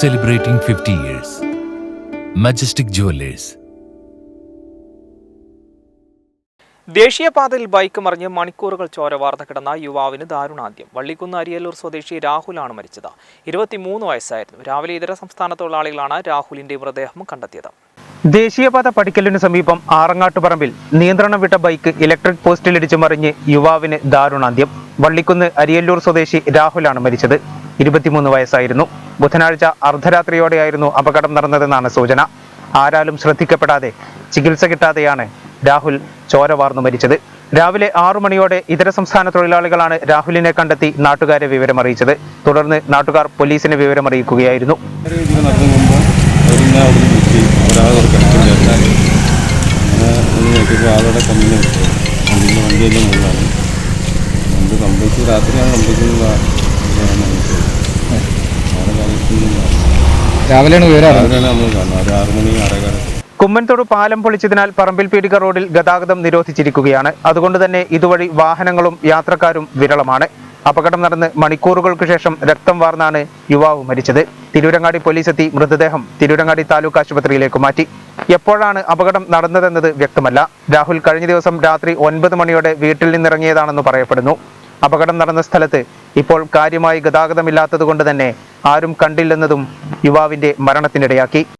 celebrating 50 years. Majestic Jewelers. ദേശീയപാതയിൽ bike മറിഞ്ഞ് മണിക്കൂറുകൾ ചോര വാർത്ത കിടന്ന യുവാവിന് ദാരുണാന്ത്യം. വള്ളിക്കുന്ന് അരിയല്ലൂർ സ്വദേശി രാഹുലാണ് മരിച്ചത്. ഇരുപത്തിമൂന്ന് വയസ്സായിരുന്നു. രാവിലെ ഇതര സംസ്ഥാന തൊഴിലാളികളാണ് രാഹുലിന്റെ മൃതദേഹം കണ്ടെത്തിയത്. ദേശീയപാത പടിക്കലിനു സമീപം ആറങ്ങാട്ടുപറമ്പിൽ നിയന്ത്രണം വിട്ട ബൈക്ക് ഇലക്ട്രിക് പോസ്റ്റിലിടിച്ച് മറിഞ്ഞ് യുവാവിന് ദാരുണാന്ത്യം. വള്ളിക്കുന്ന് അരിയല്ലൂർ സ്വദേശി രാഹുലാണ് മരിച്ചത്. ഇരുപത്തിമൂന്ന് വയസ്സായിരുന്നു. ബുധനാഴ്ച അർദ്ധരാത്രിയോടെയായിരുന്നു അപകടം നടന്നതെന്നാണ് സൂചന. ആരാലും ശ്രദ്ധിക്കപ്പെടാതെ ചികിത്സ കിട്ടാതെയാണ് രാഹുൽ ചോര വാർന്നു മരിച്ചത്. രാവിലെ ആറു മണിയോടെ ഇതര സംസ്ഥാന തൊഴിലാളികളാണ് രാഹുലിനെ കണ്ടെത്തി നാട്ടുകാരെ വിവരമറിയിച്ചത്. തുടർന്ന് നാട്ടുകാർ പോലീസിനെ വിവരമറിയിക്കുകയായിരുന്നു. നിൽക്കി രാവിലെയാണ് ഒരു ആറ് മണി ആറേകാലം കുമ്മൻതോട് പാലം പൊളിച്ചതിനാൽ പറമ്പിൽ പീടിക റോഡിൽ ഗതാഗതം നിരോധിച്ചിരിക്കുകയാണ്. അതുകൊണ്ട് തന്നെ ഇതുവഴി വാഹനങ്ങളും യാത്രക്കാരും വിരളമാണ്. അപകടം നടന്ന് മണിക്കൂറുകൾക്ക് ശേഷം രക്തം വാർന്നാണ് യുവാവ് മരിച്ചത്. തിരൂരങ്ങാടി പോലീസ് എത്തി മൃതദേഹം തിരൂരങ്ങാടി താലൂക്ക് ആശുപത്രിയിലേക്ക് മാറ്റി. എപ്പോഴാണ് അപകടം നടന്നതെന്നത് വ്യക്തമല്ല. രാഹുൽ കഴിഞ്ഞ ദിവസം രാത്രി ഒൻപത് മണിയോടെ വീട്ടിൽ നിന്നിറങ്ങിയതാണെന്ന് പറയപ്പെടുന്നു. അപകടം നടന്ന സ്ഥലത്ത് ഇപ്പോൾ കാര്യമായി ഗതാഗതമില്ലാത്തതുകൊണ്ട് തന്നെ ആരും കണ്ടില്ലെന്നതും യുവാവിന്റെ മരണത്തിനിടയാക്കി.